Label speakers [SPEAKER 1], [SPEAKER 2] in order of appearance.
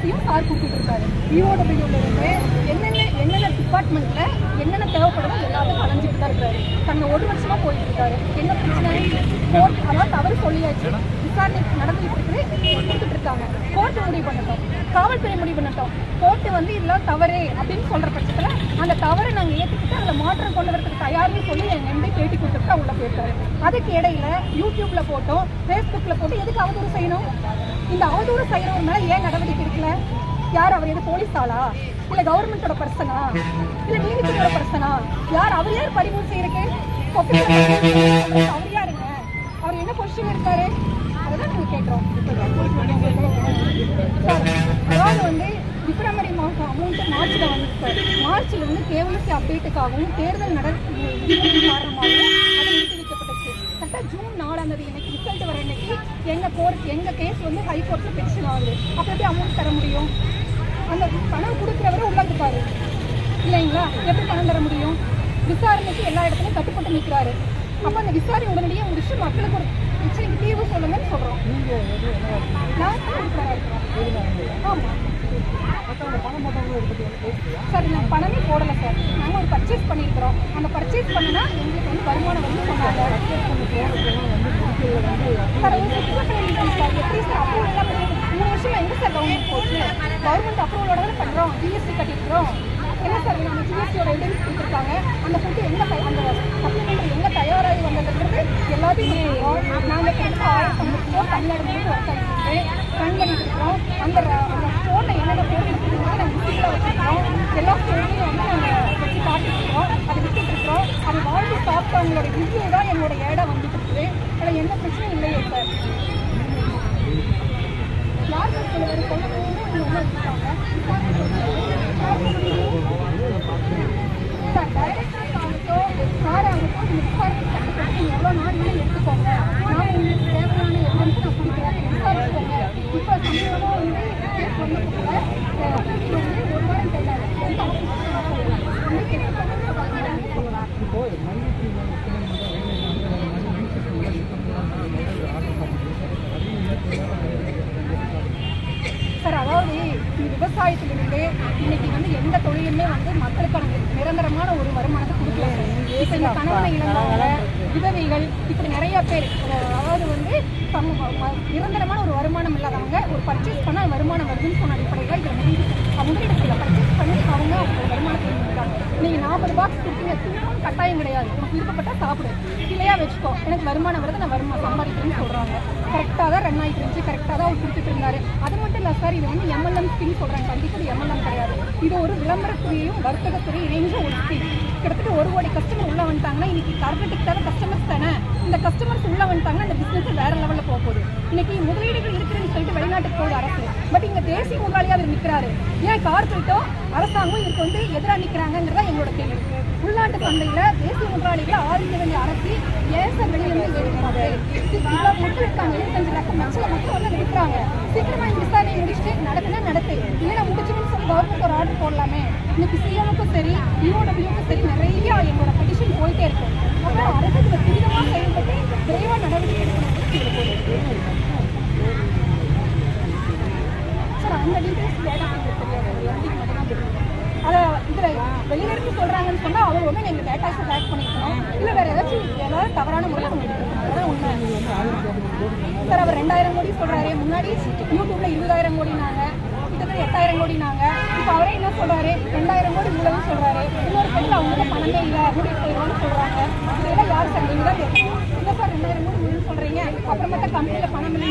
[SPEAKER 1] நோட்டீஸையும் sir கூப்பிட்டுருக்காரு. இருக்காரு என்னென்ன என்னென்ன டிபார்ட்மெண்ட்டில் என்னென்ன தேவைப்படுதோ எல்லாத்தையும் கலைஞ்சிட்டு தான் இருக்காரு. தன்னை ஒரு வருஷமாக போயிட்டு இருக்காரு என்ன பிரச்சனை? கோர்ட் அதாவது தவறு சொல்லியாச்சு. விசாரணை நடந்துகிட்டு இருக்கு கொடுத்துட்டு இருக்காங்க. கோர்ட் முடிவு பண்ணட்டும். காவல்துறை முடிவு பண்ணட்டும். கோர்ட்டு வந்து இதெல்லாம் தவறு அப்படின்னு சொல்கிறப்ப அந்த தவறை நாங்கள் ஏற்றுக்கிட்டு அதில் மாற்றம் கொண்டு வரதுக்கு தயார்னு சொல்லி என் நம்பி பேட்டி கொடுத்துட்டு உள்ள போயிருக்காரு அதுக்கு இடையில யூடியூப்ல போட்டோம் ஃபேஸ்புக்ல போட்டு எதுக்கு அவதூறு செய்யணும்? இந்த அவதூறு செய்யறவங்க மேலே ஏன் நடவடிக்கை எடுக்கல? யார் அவர் எது போலீஸ் ஆளா? இல்ல கவர்மெண்டோட பர்சனா இல்ல நீதித்துறையோட பர்சனா யார் அவர் யார் பறிமுறை செய்யறக்கு அவர் யாருங்க? அவர் என்ன பொசிஷன் இருக்காரு? அதுதான் நாங்க கேட்கிறோம் அதாவது வந்து பிப்ரவரி மாதம் அமௌண்ட் மார்ச்ல வந்து சார் மார்ச்ல வந்து கேவலசி அப்டேட்டுக்காகவும் தேர்தல் நட காரணமாகவும் அது நிறுத்தி வைக்கப்பட்டுச்சு கரெக்டாக ஜூன் நாலாம் தேதி எனக்கு ரிசல்ட் வர இன்னைக்கு எங்க கோர்ட் எங்க கேஸ் வந்து ஹை கோர்ட்ல பெட்டிஷன் ஆகுது. அப்ப எப்படி அமௌண்ட் தர முடியும்? அந்த பணம் கொடுக்குறவரை உள்ள இருக்காரு இல்லைங்களா? எப்படி பணம் தர முடியும்? விசாரணைக்கு எல்லா இடத்துலையும் கட்டுப்பட்டு நிற்கிறாரு அப்ப அந்த விசாரணை உடனடியே முடிச்சு மக்களுக்கு ஒரு பிரச்சனைக்கு தீர்வு சொல்லுங்கன்னு சொல்றோம். நான் தான் உறுப்பினரா இருக்கிறேன். ஆமா. சார் நான் பணமே போடலை சார். நாங்கள் ஒரு பர்ச்சேஸ் பண்ணியிருக்கிறோம். அந்த பர்ச்சேஸ் பண்ணுனா எங்களுக்கு வந்து வருமானம் வந்து சொன்னாங்க சார் ஒரு சுற்றுலா இன்கம் சார். எப்படி சார் அப்ரூவல் மூணு வருஷமா எங்கே சார் கவர்மெண்ட் போச்சு? கவர்மெண்ட் அப்ரூவலோட தானே பண்ணுறோம் ஜிஎஸ்டி கட்டிருக்கிறோம் என்ன சார் நம்ம ஜிஎஸ்டியோட எவிடன்ஸ் கொடுத்துருக்காங்க. அந்த ஃபுட்டு எங்க தய- அந்த சப்ளிமெண்ட் எங்க தயாராகி வந்ததுன்றது எல்லாத்தையும் நாங்கள் கண்டிப்பாக ஆயிரத்தி ஐம்பது ஸ்டோர் தமிழ்நாடு முழுக்க ஒர்க் ஆகிட்டு ரன் பண்ணிட்டு இருக்கோம். அந்த ஃபோனில் என்னோட ஸ்டோரில் என்னென்ன பொருள் இருக்குன்னு நாங்கள் விசிட்டில் வச்சுருக்கோம் எல்லா ஃபோனையும் வந்து நாங்கள் வச்சு காட்டிட்டுருக்கோம் அதை வித்துட்டு இருக்கிறோம் அதை சாப்பிட்டவங்களோட ரிவ்யூ தான் என்னோட ஏடாக வந்துட்டு இருக்குது அதில் எந்த பிரச்சனையும் இல்லையே சார் யார் சார் சொல்லுவாரு கொள்ளணும் இவங்க உள்ள வச்சுருக்காங்க சார் டைரக்டர் ஆகட்டும் சார் ஆகட்டும் இந்த விசாரணை கட்டுப்பட்டு நீங்கள் எவ்வளோ நாள் வேணும் எடுத்துக்கோங்க நான் உங்களுக்கு தேவையான எவிடன்ஸ் நான் கொடுக்குறேன் விசாரிச்சுக்கோங்க இப்போ சமீபமாக வந்து கேஸ் வந்தது கூட அஹ், இது வந்து ஒரு வாரம் கேட்டாரு எந்த ஆஃபீஸ் வந்து கேட்டு சொல்லலாம் சார் அதாவது இந்த விவசாயத்திலிருந்து இன்னைக்கு வந்து எந்த தொழிலுமே வந்து மக்களுக்கான நிரந்தரமான ஒரு வருமானத்தை கொடுக்கல. சார். இப்ப இந்த கணவனை இழந்தவங்க விதவைகள் இப்படி நிறைய பேர் அதாவது வந்து நிரந்தரமான ஒரு வருமானம் இல்லாதவங்க ஒரு பர்ச்சேஸ் பண்ணால் வருமானம் வருதுன்னு சொன்ன அடிப்படையில் இதில் முடிவு பர்ச்சேஸ் பண்ணி அவங்க ஒரு வருமானத்தை இருக்காங்க நீங்கள் நாற்பது பாக்ஸ் கொடுத்தீங்க தூக்கம் கட்டாயம் கிடையாது. உனக்கு விருப்பப்பட்டா சாப்பிடு. வச்சுக்கோ. எனக்கு வருமானம் வருது நான் வருமானம் சம்பாதிக்கிறேன்னு சொல்கிறாங்க கரெக்டாக தான் ரன் ஆகிட்டு இருந்துச்சு கரெக்டாக தான் அவர் கொடுத்துட்டு இருந்தாரு. அது மட்டும் இல்லை சார் இது வந்து எம்எல்எம் ஸ்கீம் சொல்கிறாங்க கண்டிப்பாக இது இது ஒரு விளம்பரத்துறையும் வர்த்தகத்துறையும் இணைஞ்ச ஒரு ஸ்கீம் கிட்டத்தட்ட ஒரு கோடி கஸ்டமர் உள்ள வந்துட்டாங்கன்னா இன்னைக்கு கார்பரேட்டுக்கு கஸ்டமர்ஸ் தானே? இந்த கஸ்டமர்ஸ் உள்ள வந்துட்டாங்கன்னா இந்த பிசினஸ் வேற லெவலில் போக போகுது. இன்னைக்கு முதலீடுகள் இருக்குதுன்னு சொல்லிட்டு வெளிநாட்டுக்கு போகுது அரசு. பட் இங்க தேசிய முதலாளியாக அவர் நிற்கிறாரு ஏன் கார்பரேட்டோ அரசாங்கம் இதுக்கு வந்து எதிராக நிற்கிறாங்கிறதா எங்களோட கேள்வி. உள்நாட்டு சந்தையில தேசிய முதலாளிகளை ஆதரிக்க வேண்டிய அரசு ஏன் சார் வெளியில இருந்து மக்கள் இருக்காங்க போடலாமே இன்னைக்கு சிஎமுக்கும் சரி யூடபிள்யூக்கும் சரி நிறைய எங்களோட பெட்டிஷன் போயிட்டே இருக்கு அப்புறம் அரசு இதில் துரிதமாக செயல்பட்டு விரைவாக நடவடிக்கை சார் அந்த டீட்டெயில்ஸ் டேட்டா அதை இதில் வெளியில சொல்கிறாங்கன்னு சொன்னால் அவர் வந்து எங்கள் டேட்டாஸை பேக் பண்ணிக்கணும் இல்லை வேறு ஏதாச்சும் ஏதாவது தவறான முறையில் அவங்க எடுக்கணும் அதான் உண்மை சார் அவர் ரெண்டாயிரம் கோடி சொல்கிறாரு முன்னாடி யூடியூப்பில் இருபதாயிரம் கோடி கிட்டத்தட்ட எட்டாயிரம் கோடினாங்க. இப்போ அவரே என்ன சொல்றாரு? ரெண்டாயிரம் கோடி மூலம்னு சொல்றாரு. இன்னொரு பெண்ணில் அவங்களுக்கு பணமே இல்லை மூடி போயிடுவான்னு சொல்கிறாங்க இதெல்லாம் யார் சார்? நீங்கள் தான் கேட்கணும். இல்லை சார் ரெண்டாயிரம் கோடி மூலம் சொல்றீங்க. அப்புறமேட்டா கம்பெனியில பணம் இல்லை.